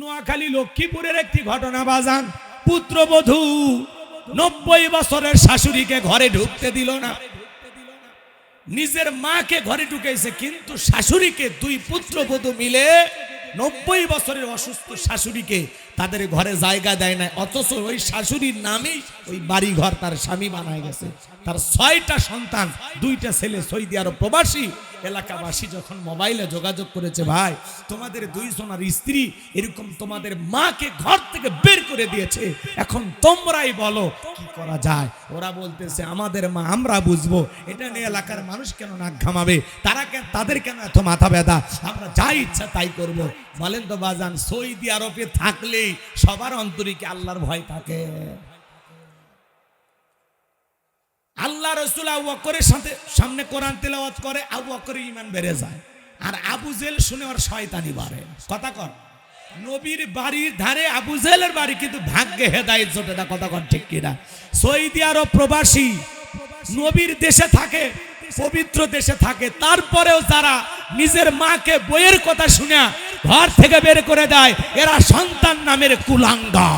নোয়াখালী লক্ষ্মীপুরের একটি ঘটনা, বাজান। পুত্রবধূ নব্বই বছরের শাশুড়িকে ঘরে ঢুকতে দিল না। নিজের মাকে ঘরে ঢুকেছে, কিন্তু শাশুড়িকে দুই পুত্রবধূ মিলে নব্বই বছরের অসুস্থ শাশুড়িকে তাদের ঘরে জায়গা দেয় না অথচ ওই শাশুড়ির নামেই ওই বাড়ি ঘর তার স্বামী বানায় গেছে। তার ছয়টা সন্তান, দুইটা ছেলে, সৌদি আরব প্রবাসী। এলাকাবাসী যখন মোবাইলে যোগাযোগ করেছে, ভাই, তোমাদের দুইজনের স্ত্রী এরকম তোমাদের মাকে ঘর থেকে বের করে দিয়েছে। এখন তোমরাই বলো, কি করা যায়? ওরা বলতেছে, আমাদের মা, আমরা বুঝব। এটা নিয়ে এলাকার মানুষ কেন নাক ঘামাবে? তারা কেন, তাদের কেন এত মাথা ব্যথা? আমরা যা ইচ্ছা তাই করব। বলেন তো, বাজান, সৌদি আরবে থাকলেই সবার অন্তরিকে আল্লাহর ভয় থাকে? আল্লাহ রসুল আবু বকরের সাথে সামনে কোরআন তেলাওয়াত করে, আবু বকরের ইমান বেড়ে যায়। আর আবু জেল শুনে ওর শয়তানি বাড়ে। কথা কর নবীর বাড়ির ধারে আবু জেলের বাড়ি কিন্তু ভাগ্যে হেদায়েত জোটে না, কথা কর ঠিক কিনা? সৌদি আরব প্রবাসী নবীর দেশে থাকে, পবিত্র দেশে থাকে। তারপরেও যারা নিজের মাকে বইয়ের কথা শুনে ঘর থেকে বের করে দেয়। এরা সন্তান নামের কুলাঙ্গা।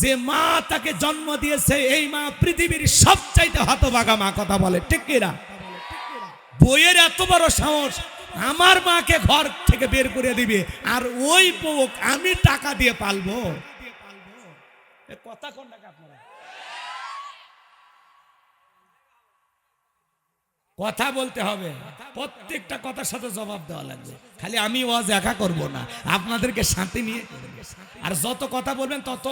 যে মা তাকে জন্ম দিয়েছে, এই মা পৃথিবীর সবচাইতে হতভাগা মা, কথা বলে। ঠিক কিনা বইয়ের এত বড় সাহস, আমার মাকে ঘর থেকে বের করে দিবে, আর ওই বউ আমি টাকা দিয়ে পালবো। কথা কোন আপনারা? কথা বলতে হবে। প্রত্যেকটা কথার সাথে জবাব দেওয়া লাগবে। খালি আমি ওয়াজ একা করব না। আপনাদেরকে সাথে নিয়ে আর যত কথা বলবেন, তত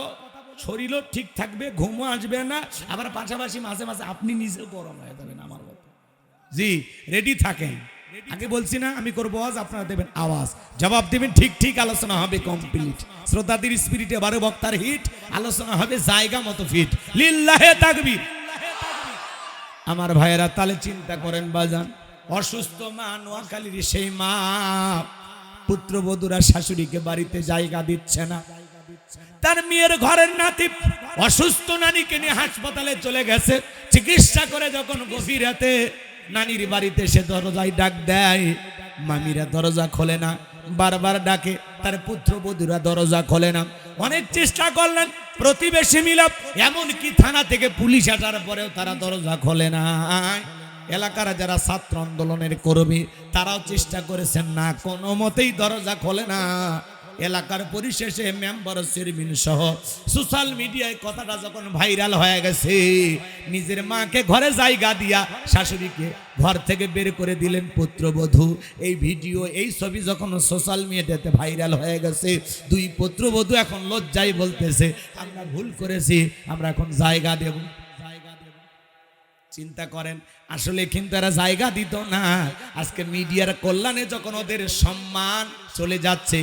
শরীরও ঠিক থাকবে, ঘুমও আসবে না। আবার পাশাপাশি মাঝে মাঝে আপনি নিজেও গরম হয়ে যাবেন আমার মতো। জি রেডি থাকেন। আগে বলছি না, আমি করব আওয়াজ আপনারা দেবেন আওয়াজ। জবাব দেবেন, ঠিক ঠিক, আলোচনা হবে কমপ্লিট শ্রোতাদের স্পিরিটে বারো বক্তার হিট আলোচনা হবে জায়গা মতো ফিট লিল্লাহে তাকবীর। আমার ভাইয়েরা তালে চিন্তা করেন বাজান, অসুস্থ মা নোয়াখালীর সেই মা পুত্রবধূরা শাশুড়িকে বাড়িতে জায়গা দিচ্ছে না। তার মেয়ের ঘরের নাতি অসুস্থ নানিকে নিয়ে হাসপাতালে চলে গেছে। চিকিৎসা করে যখন গভীর রাতে নানির বাড়িতে সে দরজায় ডাক দেয় মামিরা দরজা খোলে না, বারবার ডাকে, তার পুত্রবধূরা দরজা খোলে না। অনেক চেষ্টা করলেন, প্রতিবেশী মিলাপ এমনকি থানা থেকে পুলিশ আসার পরেও তারা দরজা খোলে না। এলাকার যারা ছাত্র আন্দোলনের কর্মী, তারাও চেষ্টা করেছেন না, কোনো মতেই দরজা খোলে না। এলাকার পরিশেষে মেম্বার চেয়ারম্যান সহ সোশ্যাল মিডিয়ায় কথাটা যখন ভাইরাল হয়ে গেছে, নিজের মাকে ঘরে জায়গা দিয়া শাশুড়িকে ঘর থেকে বের করে দিলেন পুত্রবধূ। এই ভিডিও, এই ছবি যখন সোশ্যাল মিডিয়াতে ভাইরাল হয়ে গেছে, দুই পুত্রবধূ এখন লজ্জায় বলতেছে, আমরা ভুল করেছি, আমরা এখন জায়গা দেব জায়গা দেব। চিন্তা করেন, আসলে কিন্তু এরা জায়গা দিত না। আজকে মিডিয়ার কল্যাণে যখন ওদের সম্মান চলে যাচ্ছে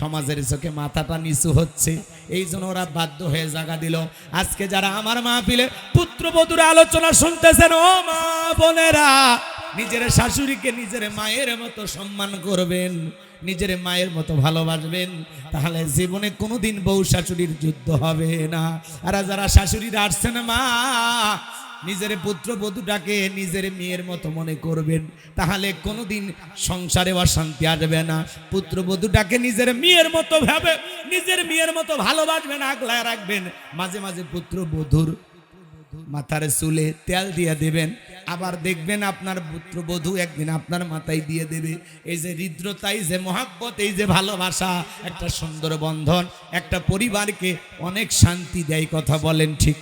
সমাজের চোখে মাথাটা নিচু হচ্ছে। এই জন্য ওরা বাধ্য হয়ে জায়গা দিল। আজকে যারা আমার মা পিলে পুত্রবধূর আলোচনা শুনতেছেন, ও মা বোনেরা, নিজের শাশুড়িকে নিজের মায়ের মতো সম্মান করবেন, নিজের মায়ের মতো ভালোবাসবেন, তাহলে জীবনে কোনোদিন বউ শাশুড়ির যুদ্ধ হবে না। আর যারা শাশুড়িরা আসছেন, মা নিজের পুত্র বধূটাকে নিজের মেয়ের মতো মনে করবেন, তাহলে কোনোদিন সংসারে অশান্তি আসবে না। পুত্র বধূটাকে নিজের মেয়ের মতো ভাবে, নিজের মেয়ের মতো ভালোবাসবেন, আগলায় রাখবেন। মাঝে মাঝে পুত্র বধূর মাথার চুলে তেল দিয়ে দেবেন আবার দেখবেন আপনার পুত্রবধূ একদিন আপনার মাথায় দিয়ে দেবে, এই যে হৃদ্রতা এই যে মহাব্বত, এই যে ভালোবাসা, একটা সুন্দর বন্ধন, একটা পরিবারকে অনেক শান্তি দেয়, কথা বলেন ঠিক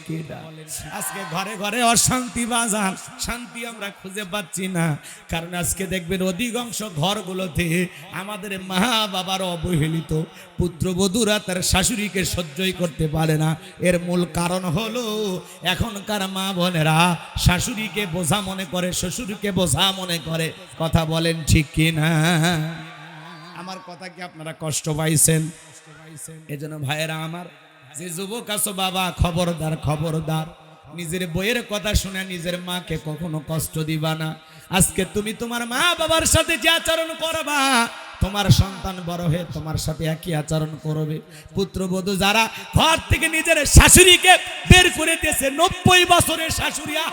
আজকে ঘরে ঘরে অশান্তি বাজান, শান্তি আমরা খুঁজে পাচ্ছি না, কারণ আজকে দেখবেন অধিকাংশ ঘরগুলোতে আমাদের মা বাবার অবহেলিত পুত্রবধূরা তার শাশুড়িকে সহ্যই করতে পারে না। এর মূল কারণ হলো, এখনকার মা বোনেরা শাশুড়িকে বোঝা মনে করে, শ্বশুরকে বোঝা মনে করে, কথা বলেন ঠিক কি না আমার কথা কি আপনারা কষ্ট পাইছেন? এজন্য ভাইয়েরা আমার, যে যুবক আছো বাবা, খবরদার খবরদার। নিজের বইয়ের কথা শুনে নিজের মাকে কখনো কষ্ট দিবা না। আজকে তুমি তোমার মা বাবার সাথে যে আচরণ করবা, তোমার সন্তান বড় হয়ে তোমার সাথে একই আচরণ করবে। পুত্রবধূ যারা ঘর থেকে নিজের শাশুড়িকে বের করে দিয়েছে, নব্বই বছরের শাশুড়িয়া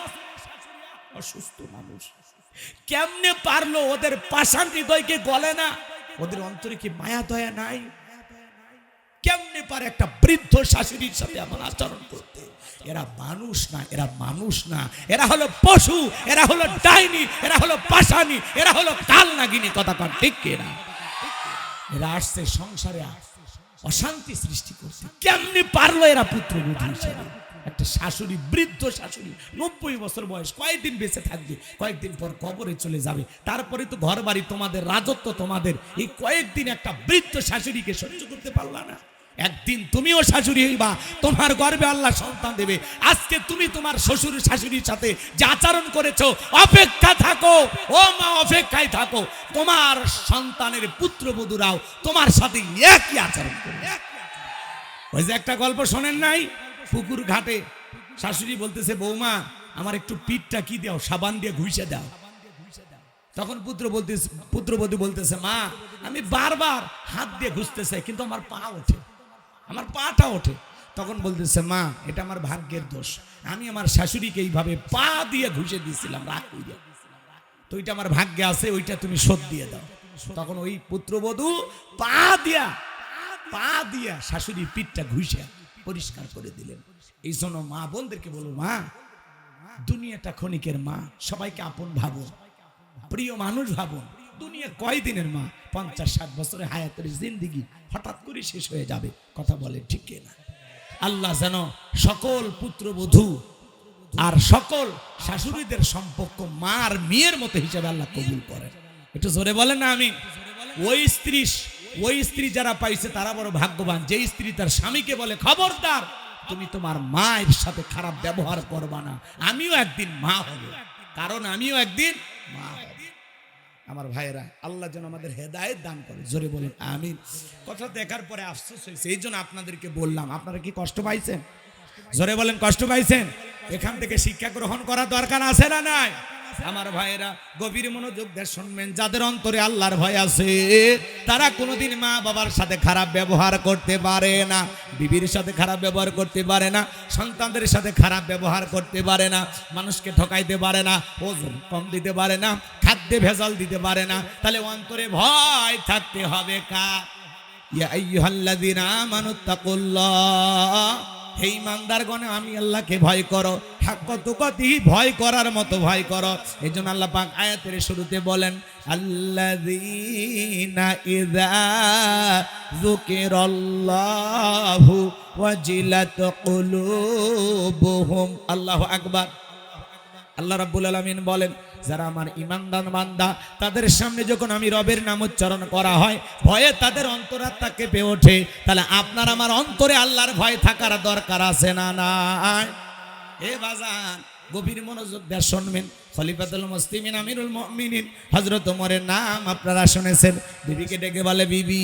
অসুস্থ মানুষ। কেমনে পারল ওদের পাষাণ হৃদয়কে গলে না? ওদের অন্তরে কি মায়া দয়া নাই? কেমনে পারে একটা বৃদ্ধ শাশুড়ির সাথে আমার আচরণ করতে? এরা মানুষ না, এরা মানুষ না। এরা হলো পশু, এরা হলো ডাইনি, এরা হলো পাশানি এরা হলো কাল নাগিনী, কথা কন, ঠিক কিনা এরা আসছে সংসারে অশান্তি সৃষ্টি করছে। কেমনি পারল এরা পুত্রবধূ হিসেবে? একটা শাশুড়ি, বৃদ্ধ শাশুড়ি, নব্বই বছর বয়স কয়েকদিন বেঁচে থাকবে? কয়েকদিন পর কবরে চলে যাবে। তারপরে তো ঘর বাড়ি তোমাদের, রাজত্ব তোমাদের। এই কয়েকদিন একটা বৃদ্ধ শাশুড়িকে সহ্য করতে পারলা না। একদিন তুমিও শাশুড়ি হইবা, তোমার গর্বে আল্লাহ সন্তান দেবে। আজকে তুমি তোমার শ্বশুর শাশুড়ির সাথে যে আচরণ করেছ, অপেক্ষা থাকো। ও মা, অপেক্ষায় থাকো। তোমার সন্তানের পুত্রবধূরাও তোমার সাথে একই আচরণ করবে। ওই যে একটা গল্প শোনেন নাই? পুকুর ঘাটে শাশুড়ি বলতেছে, বৌমা, আমার একটু পিঠটা কি দাও? সাবান দিয়ে ঘুষে দাও। তখন পুত্র বলতেছে, পুত্রবধূ বলতেছে, মা, আমি বারবার হাত দিয়ে ঘুষতেছে, কিন্তু আমার পা ওঠে। আমার পাটা ওঠে। তখন বলতেছে, মা, এটা আমার ভাগ্যের দোষ। আমি আমার শাশুড়িকে এইভাবে পা দিয়ে ঘুষে দিয়েছিলাম, রাগ কইরা। তো ওইটা আমার ভাগ্যে আছে, ওইটা তুমি শোধ দিয়ে দাও। তখন ওই পুত্রবধূ পা দিয়া পা দিয়া শাশুড়ির পিঠটা ঘুষে পরিষ্কার করে দিলেন। এই জন্য মা বোনদেরকে বলো মা, দুনিয়াটা ক্ষণিকের মা, সবাইকে আপন ভাবো প্রিয় মানুষ ভাবুন। দুনিয়া কয় দিনের মা? পঞ্চাশ, ষাট বছরের হায়াতের জিন্দিগি হঠাৎ করে শেষ হয়ে যাবে, কথা বলে ঠিক না? আল্লাহ যেন সকল পুত্রবধূ আর সকল শাশুড়িদের সম্পর্ক মা আর মেয়ের মতো হিসেবে আল্লাহ কবুল করেন। একটু জোরে বলেন না আমি? ওই স্ত্রী ওই স্ত্রী যারা পাইছে তারা বড় ভাগ্যবান। যে স্ত্রী তার স্বামীকে বলে, খবরদার, তুমি তোমার মায়ের সাথে খারাপ ব্যবহার করবা না। আমিও একদিন মা হব। কারণ আমিও একদিন মা আমার ভাইয়েরা, আল্লাহ যেন আমাদের হেদায়েত দান করে। জোরে বলুন, আমিন। কথা দেখার পরে আফসোস হয়েছে। এই জন্য আপনাদেরকে বললাম, আপনারা কি কষ্ট পাইছেন? জোরে বলেন, কষ্ট পাইছেন? এখান থেকে শিক্ষা গ্রহণ করা দরকার আছে না নাই? আমার ভাইয়েরা, গভীর মনোযোগ দিয়ে শুনবেন, যাদের অন্তরে আল্লাহর ভয় আছে, তারা কোনোদিন মা বাবার সাথে খারাপ ব্যবহার করতে পারে না, বিবির সাথে খারাপ ব্যবহার করতে পারে না, সন্তানদের সাথে খারাপ ব্যবহার করতে পারে না, মানুষকে ঠকাইতে পারে না, ওজন কম দিতে পারে না, খাদ্যে ভেজাল দিতে পারে না, তাহলে অন্তরে ভয় থাকতে হবে কা ইয়া আইয়ুহাল্লাযীনা আমানুত্তাকুল্লাহ হে ইমানদারগণে, আমি আল্লাহকে ভয় করো। হাক্ক তুকতি ভয় করার মতো ভয় করো। এই জন্য আল্লাহ পাক আয়াতের শুরুতে বলেন, আল্লাযীনা ইযা যুকিরাল্লাহু ওয়াজিলাত কুলুবুহুম। আল্লাহু আকবার। আল্লাহ রাব্বুল আলামিন বলেন, যারা আমার ইমানদান বান্দা, তাদের সামনে যখন আমি রবের নাম উচ্চারণ করা হয়, ভয়ে তাদের অন্তরাত্মা কেঁপে ওঠে। তাহলে আপনার আমার অন্তরে আল্লাহর ভয় থাকার দরকার আছে না নাই? এ বাজান, গভীর মনোযোগ দিয়ে শুনবেন। খলিফাতুল মুসলিমিন, আমিরুল মুমিনিন, হযরত ওমরের নাম আপনারা শুনেছেন। বিবিকে ডেকে বলে, বিবি,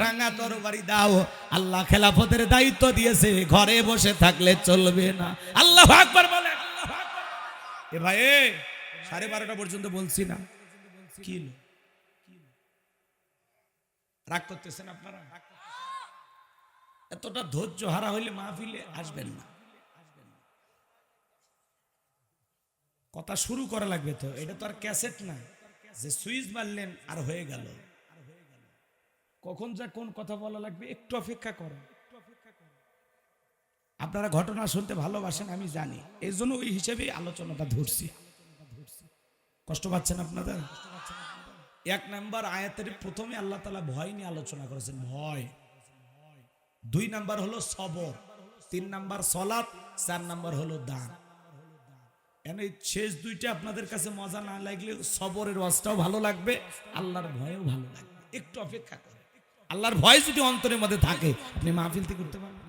রাঙা তরবারি দাও। আল্লাহ খেলাফতের দায়িত্ব দিয়েছে, ঘরে বসে থাকলে চলবে না। আল্লাহ আকবার বলে এ ভাই সাড়ে বারোটা পর্যন্ত বলছি না। কি? রাগ করতেছেন আপনারা? এতটা ধৈর্য হারা হইলে মাহফিলে আসবেন না। কথা শুরু করা লাগবে তো, এটা তো আর ক্যাসেট না। যে সুইচ মারলেন আর হয়ে গেল। কখন যা কোন কথা বলা লাগবে একটু অপেক্ষা করো। আপনারা ঘটনা শুনতে ভালোবাসেন, আমি জানি। এই জন্য ওই হিসেবে আলোচনাটা ধরছি। কষ্ট পাচ্ছেন আপনাদের এক নাম্বার আয়াতের প্রথমে আল্লাহ তালা ভয় নিয়ে আলোচনা করেছেন, ভয়। দুই নাম্বার হলো সবর, তিন নাম্বার সলাপ চার নাম্বার হলো দান। এন এই শেষ দুইটা আপনাদের কাছে মজা না লাগলে সবরের ওয়াজটাও ভালো লাগবে, আল্লাহর ভয়ও ভালো লাগবে। একটু অপেক্ষা করে আল্লাহর ভয় যদি অন্তরের মধ্যে থাকে, আপনি মাহফিলতি করতে পারবেন।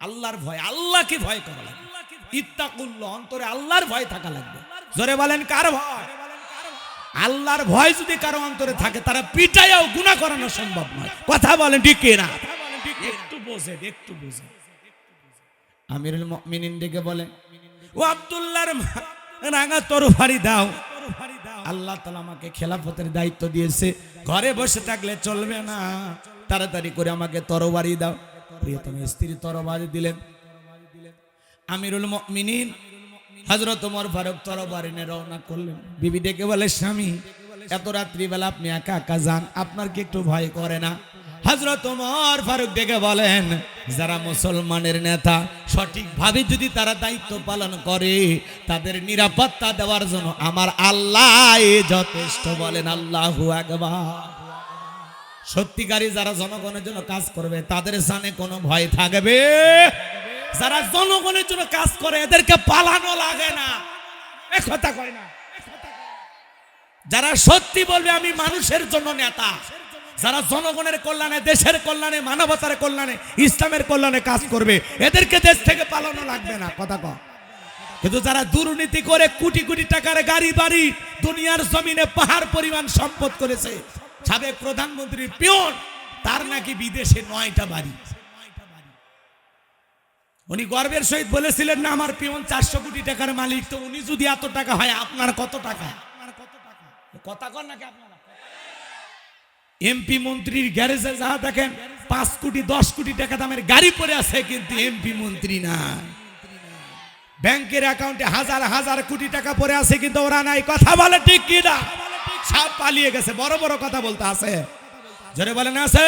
আল্লাহর ভয়, আল্লাহকে ভয় করা লাগবে। ইত্তাকুল্লাহ, অন্তরে আল্লাহর ভয় থাকা লাগবে। জোরে বলেন, কার ভয়? আল্লাহর ভয় যদি কারও অন্তরে থাকে, তারা পিটাইয়াও গুণা করানো সম্ভব নয়। কথা বলেন, ঠিক না একটু বোঝেন একটু বোঝেন। আমিরুল মুমিনিন ডেকে বলে ও আব্দুল্লাহর মা- রাঙা তরবারি দাও। আল্লাহ তালা আমাকে খেলাফতের দায়িত্ব দিয়েছে। ঘরে বসে থাকলে চলবে না। তাড়াতাড়ি করে আমাকে তরবারি দাও। প্রিয়তম স্ত্রী তরবারি দিলেন। আমিরুল মুমিনিন হযরত ওমর ফারুক তরবারি নিয়ে রওনা করলেন। বিবি ডেকে বলে, স্বামী, এত রাত্রিবেলা আপনি একা একা যান। আপনার কি একটু ভয় করে না? হজরত ওমর ফারুক ডেকে বলেন, যারা মুসলমানের নেতা, সঠিকভাবে যদি তারা দায়িত্ব পালন করে, তাদের নিরাপত্তা দেওয়ার জন্য আমার আল্লাহ যথেষ্ট বলেন, আল্লাহ সত্যিকারী যারা জনগণের জন্য কাজ করবে, তাদের সামনে কোনো ভয় থাকবে? যারা জনগণের জন্য কাজ করে, এদেরকে পালানো লাগে না। কথা কয় না। যারা সত্যি বলবে, আমি মানুষের জন্য নেতা। যারা জনগণের কল্যাণে, দেশের কল্যাণে, মানবতার কল্যাণে, ইসলামের কল্যাণে কাজ করবে, এদেরকে দেশ থেকে পালানো লাগবে না, কথা কয় কিন্তু যারা দুর্নীতি করে কোটি কোটি টাকার গাড়ি বাড়ি দুনিয়ার জমিনে পাহাড় পরিমাণ সম্পদ করেছে, সাবেক প্রধানমন্ত্রী পিয়ন তার নাকি বিদেশে নয়টা বাড়ি। উনি গর্বের সহিত বলেছিলেন, না, আমার পিয়ন চারশো কোটি টাকার মালিক, তো উনি যদি এত টাকা হয়, আপনার কত টাকা? কথা কর নাকি আপনারা? এমপি মন্ত্রীর গ্যারেজে যাহা দেখেন, পাঁচ কোটি, দশ কোটি টাকা দামের গাড়ি পরে আছে, কিন্তু এমপি মন্ত্রী না। ব্যাংকের অ্যাকাউন্টে হাজার হাজার কোটি টাকা পরে আছে, কিন্তু ওরা নাই। কথা বলে ঠিক কি না সব পালিয়ে গেছে। বড় বড় কথা বলতে আছে। জোরে বলেন, আছে?